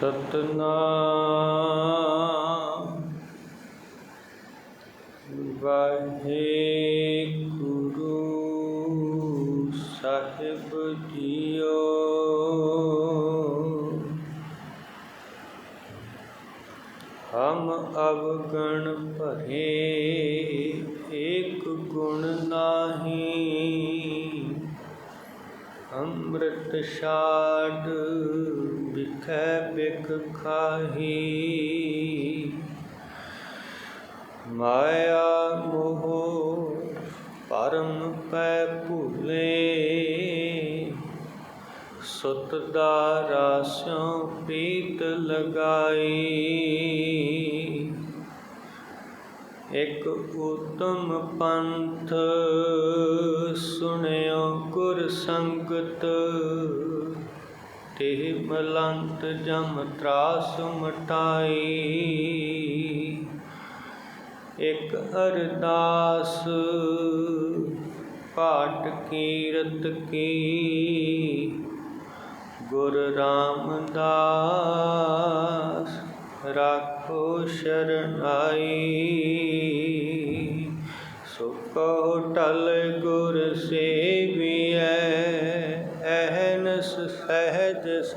ਸਤਨਾਮ। ਵਾਹਿਗੁਰੂ ਸਾਹਿਬ ਜੀਓ। ਹਮ ਅਵਗਣ ਭਰੇ ਏਕ ਗੁਣ ਨਾਹੀ। ਅੰਮ੍ਰਿਤ ਛਾਡ ਵਿਖੈ ਵਿਖ ਖਾਹੀ। ਮਾਇਆ ਮੋਹ ਪਰਮ ਪੈ ਭੁਲੇ। ਸੁਤ ਦਾ ਰਾਸਿਓ ਪ੍ਰੀਤ ਲਗਾਈ। ਇਕ ਉਤਮ ਪੰਥ ਸੁਣਿਓ ਗੁਰ ਸੰਗਤ। ਤੇ ਮਲੰਤ ਜਮ ਤਰਾਸ ਮਟਾਈ ਇਕ ਅਰਦਾਸ ਪਾਟ ਕੀਰਤ ਕੀ। ਗੁਰ ਰਾਮਦਾਸ ਰਾਖੋ ਸ਼ਰਨਾਈ। ਸੁਕੋ ਟਲ ਗੁਰ ਸੇ। ਸ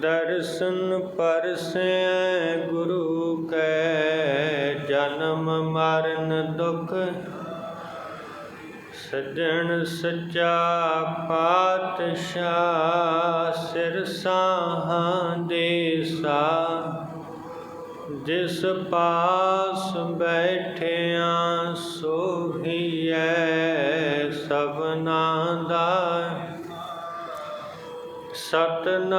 ਦਰਸ਼ਨ ਪਰਸੈ ਗੁਰੂ ਕੈ, ਜਨਮ ਮਰਨ ਦੁਖ। ਸਜਣ ਸੱਚਾ ਪਾਤਸ਼ਾਹ, ਸਿਰ ਸਾਹਾਂ ਦੇ ਸਾ ਜਿਸ ਪਾਸ ਬੈਠਿਆ ਸੋਹੀਐ ਸਤਨਾਮ।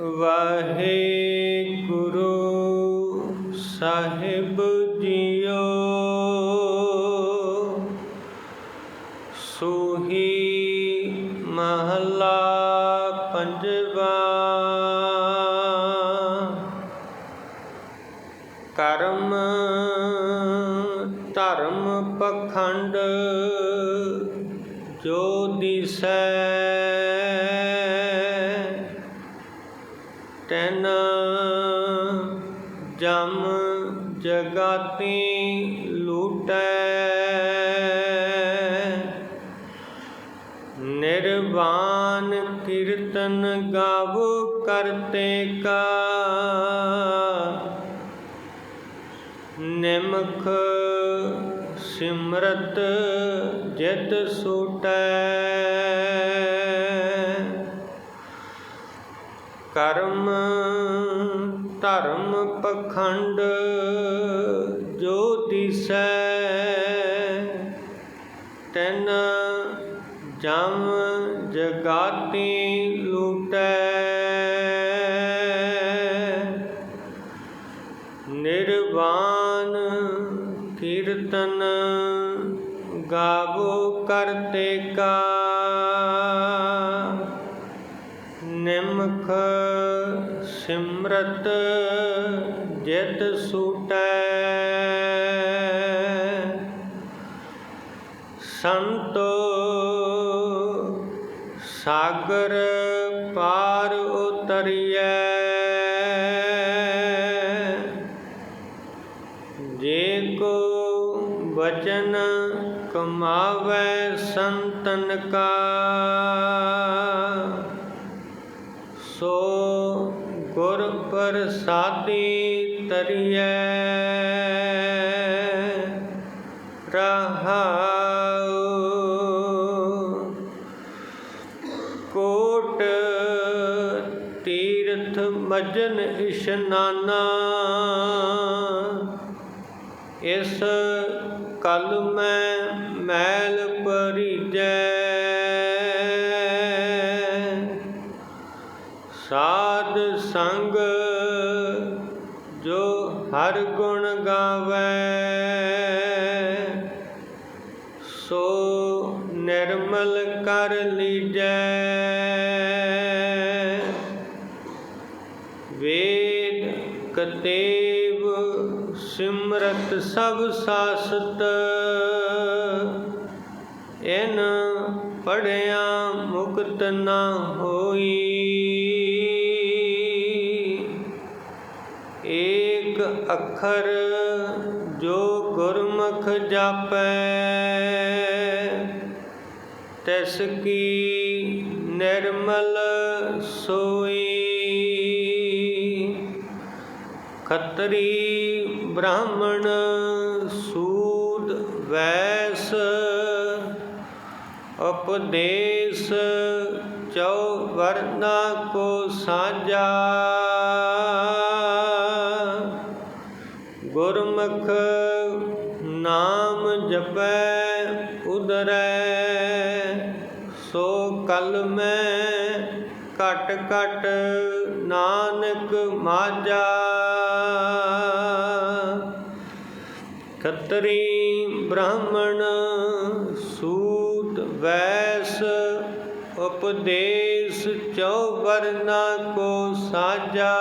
ਵਾਹਿਗੁਰੂ ਸਾਹਿਬ ਜੀਓ। ਸੁਹੀ ਮਹਲਾ ਪੰਜਵਾ ਜੋ ਦਿਸੈ ਤੈਨ ਜਮ ਜਗਾਤੀ ਲੂਟੈ ਨਿਰਵਾਨ ਕੀਰਤਨ ਗਾਵੋ ਕਰਤੇ ਕਾ ਨਿਮਖ ਸਿਮਰਤ ਜਿਤ ਸੂਟੈ। ਕਰਮ ਧਰਮ ਪਖੰਡ ਜੋ ਦਿਸੈ ਤੈਨ ਜਮ ਜਗਾਤੀ ਕਾ ਨਿਮਖ ਸਿਮਰਤ ਜਿਤ ਸੂਟੈ। ਸੰਤੋ ਸਾਗਰ ਪਾਰ ਉਤਰੀਐ। ਜੇ ਕੋ ਬਚਨ ਕਮਾਵੇ ਸੰਤਨ ਕਾ। ਸੋ ਗੁਰ ਪ੍ਰਸਾਦੀ ਤਰੀਐ ਰਹਾਉ। ਕੋਟ ਤੀਰਥ ਮਜਨ ਇਸ਼ਨਾਨਾ ਇਸ ਕਲ ਮੈਂ ਮੈਲ ਪਰੀਜੈ ਸਾਧ ਸੰਗ ਜੋ ਹਰ ਗੁਣ ਗਾਵੇ ਸੋ ਨਿਰਮਲ ਕਰ ਲੀਜੈ। ਸਿਮਰਤ ਸਭ ਸਾਸਤ। ਇਨ ਪੜਿਆ ਮੁਕਤ ਨਾ ਹੋਈ। ਏਕ ਅੱਖਰ ਜੋ ਗੁਰਮੁਖ ਜਾਪੈ, ਤਿਸ ਕੀ ਨਿਰਮਲ ਸੋਈ। ਖੱਤਰੀ ਬ੍ਰਾਹਮਣ ਸੂਦ ਵੈਸ ਉਪਦੇਸ਼ ਚੌ ਵਰਨਾ ਕੋ ਸਾਜਾ ਗੁਰਮੁਖ ਨਾਮ ਜਪੈ ਉਦਰੈ, ਸੋ ਕਲ ਮੈਂ ਘਟ ਘਟ ਨਾਨਕ ਮਾਜਾ ਖੱਤਰੀ ਬ੍ਰਾਹਮਣ ਸੂਤ ਵੈਸ ਉਪਦੇਸ਼ ਚੌ ਵਰਨਾ ਕੋ ਸਾਜਾ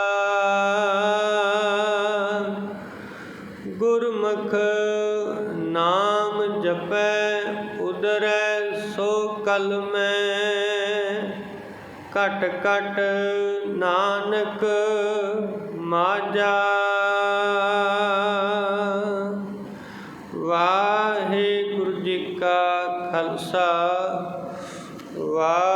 ਗੁਰਮੁਖ ਨਾਮ ਜਪੈ ਉਦਰੈ ਸੋ ਕਲ ਮੈਂ। ਘਟ ਘਟ ਨਾਨਕ ਮਾਜਾ ਖਾਲਸਾ ਵਾਹਿਗੁਰੂ